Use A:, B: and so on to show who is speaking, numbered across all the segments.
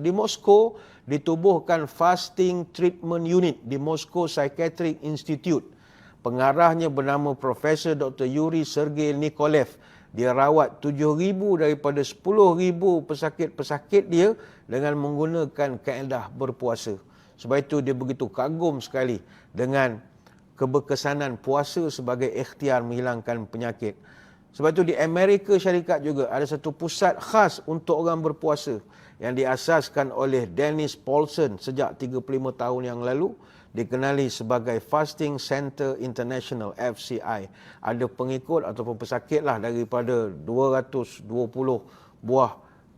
A: Di Moskow ditubuhkan Fasting Treatment Unit di Moscow Psychiatric Institute. Pengarahnya bernama Profesor Dr. Yuri Sergei Nikolev. Dia rawat 7,000 daripada 10,000 pesakit-pesakit dia dengan menggunakan kaedah berpuasa. Sebab itu dia begitu kagum sekali dengan keberkesanan puasa sebagai ikhtiar menghilangkan penyakit. Sebab itu di Amerika Syarikat juga ada satu pusat khas untuk orang berpuasa yang diasaskan oleh Dennis Paulson sejak 35 tahun yang lalu dikenali sebagai Fasting Center International FCI. Ada pengikut ataupun pesakit lah daripada 220 buah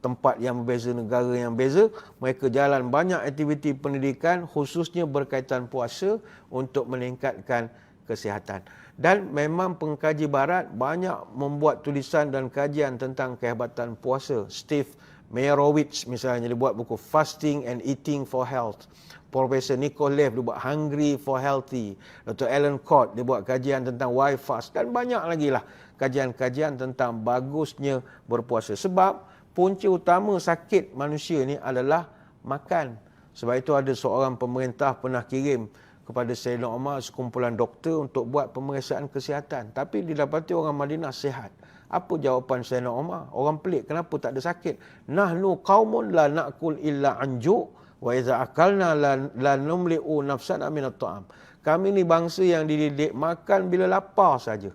A: tempat yang berbeza, negara yang berbeza. Mereka jalan banyak aktiviti pendidikan khususnya berkaitan puasa untuk meningkatkan kesihatan. Dan memang pengkaji barat banyak membuat tulisan dan kajian tentang kehebatan puasa. Steve Meyerowitz misalnya dia buat buku Fasting and Eating for Health. Profesor Nikolev dia buat Hungry for Healthy. Dr. Alan Cott dia buat kajian tentang why fast dan banyak lagi lah kajian-kajian tentang bagusnya berpuasa. Sebab punca utama sakit manusia ni adalah makan. Sebab itu ada seorang pemerintah pernah kirim kepada Sayyidina Umar sekumpulan doktor untuk buat pemeriksaan kesihatan. Tapi didapati orang Madinah sihat. Apa jawapan Sayyidina Umar? Orang pelik, kenapa tak ada sakit? Nahnu qaumun la na'kul illa anju wa iza akalna la, la numli'u nafsana minat ta'am. Kami ni bangsa yang dididik makan bila lapar saja.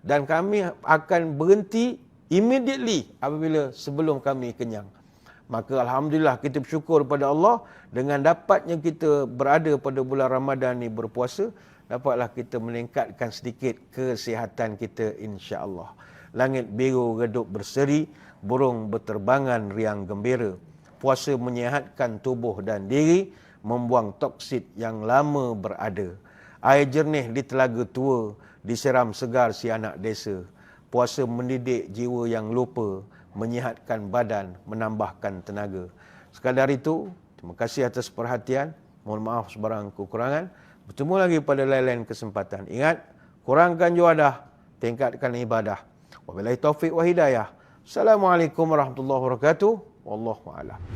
A: Dan kami akan berhenti immediately apabila sebelum kami kenyang. Maka Alhamdulillah kita bersyukur kepada Allah dengan dapatnya kita berada pada bulan Ramadan ni berpuasa, dapatlah kita meningkatkan sedikit kesihatan kita insya-Allah. Langit biru redup berseri, burung berterbangan riang gembira. Puasa menyehatkan tubuh dan diri, membuang toksit yang lama berada. Air jernih di telaga tua, disiram segar si anak desa. Puasa mendidik jiwa yang lupa, menyihatkan badan, menambahkan tenaga. Sekadar itu, terima kasih atas perhatian. Mohon maaf sebarang kekurangan. Bertemu lagi pada lain-lain kesempatan. Ingat, kurangkan juadah, tingkatkan ibadah. Wabillahi taufiq wa hidayah. Assalamualaikum warahmatullahi wabarakatuh. Wallahu a'lam.